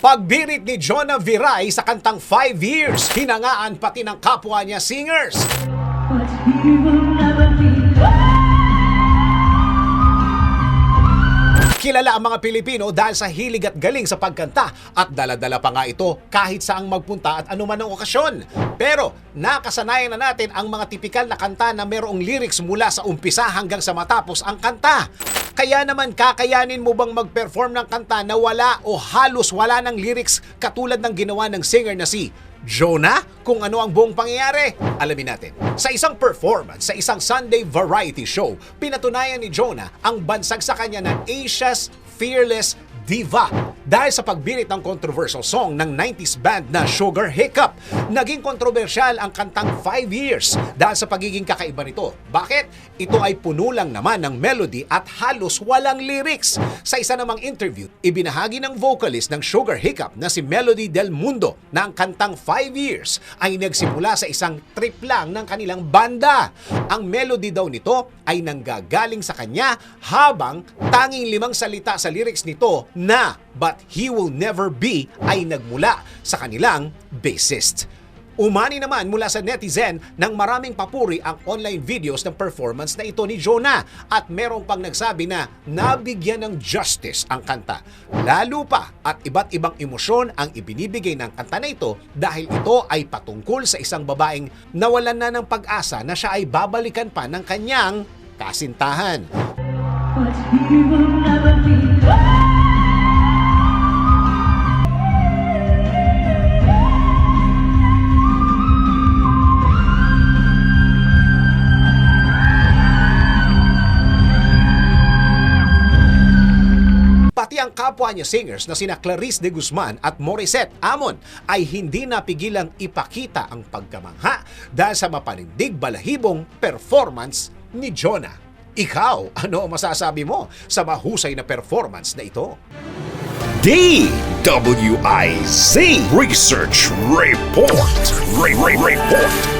Pagbirit ni Jonah Viray sa kantang 5 Years, hinangaan pati ng kapwa niya singers. But he will never be. Kilala ang mga Pilipino dahil sa hilig at galing sa pagkanta at daladala pa nga ito kahit saang magpunta at anuman ang okasyon. Pero nakasanayan na natin ang mga tipikal na kanta na mayroong lyrics mula sa umpisa hanggang sa matapos ang kanta. Kaya naman kakayanin mo bang mag-perform ng kanta na wala o halos wala ng lyrics katulad ng ginawa ng singer na si Jonah? Kung ano ang buong pangyayari? Alamin natin. Sa isang performance sa isang Sunday variety show, pinatunayan ni Jonah ang bansag sa kanya na Asia's Fearless Diva dahil sa pagbirit ng controversial song ng 90s band na Sugar Hiccup. Naging kontrobersyal ang kantang 5 Years dahil sa pagiging kakaiba nito. Bakit? Ito ay puno lang naman ng melody at halos walang lyrics. Sa isa namang interview, ibinahagi ng vocalist ng Sugar Hiccup na si Melody Del Mundo na ang kantang 5 Years ay nagsimula sa isang trip lang ng kanilang banda. Ang melody daw nito ay nanggagaling sa kanya habang tanging limang salita sa lyrics nito na But He Will Never Be ay nagmula sa kanilang bassist. Umani naman mula sa netizen ng maraming papuri ang online videos ng performance na ito ni Jonah at merong pang nagsabi na nabigyan ng justice ang kanta. Lalo pa at iba't ibang emosyon ang ibinibigay ng kanta na ito dahil ito ay patungkol sa isang babaeng nawalan na ng pag-asa na siya ay babalikan pa ng kanyang kasintahan. But he will never be. Pati ang kapwa niya singers na sina Clarice de Guzman at Morissette Amon ay hindi napigilang ipakita ang pagkamangha dahil sa mapanindig balahibong performance ni Jonah. Ikaw, ano masasabi mo sa mahusay na performance na ito? DWIZ Research Report. Re- re- report.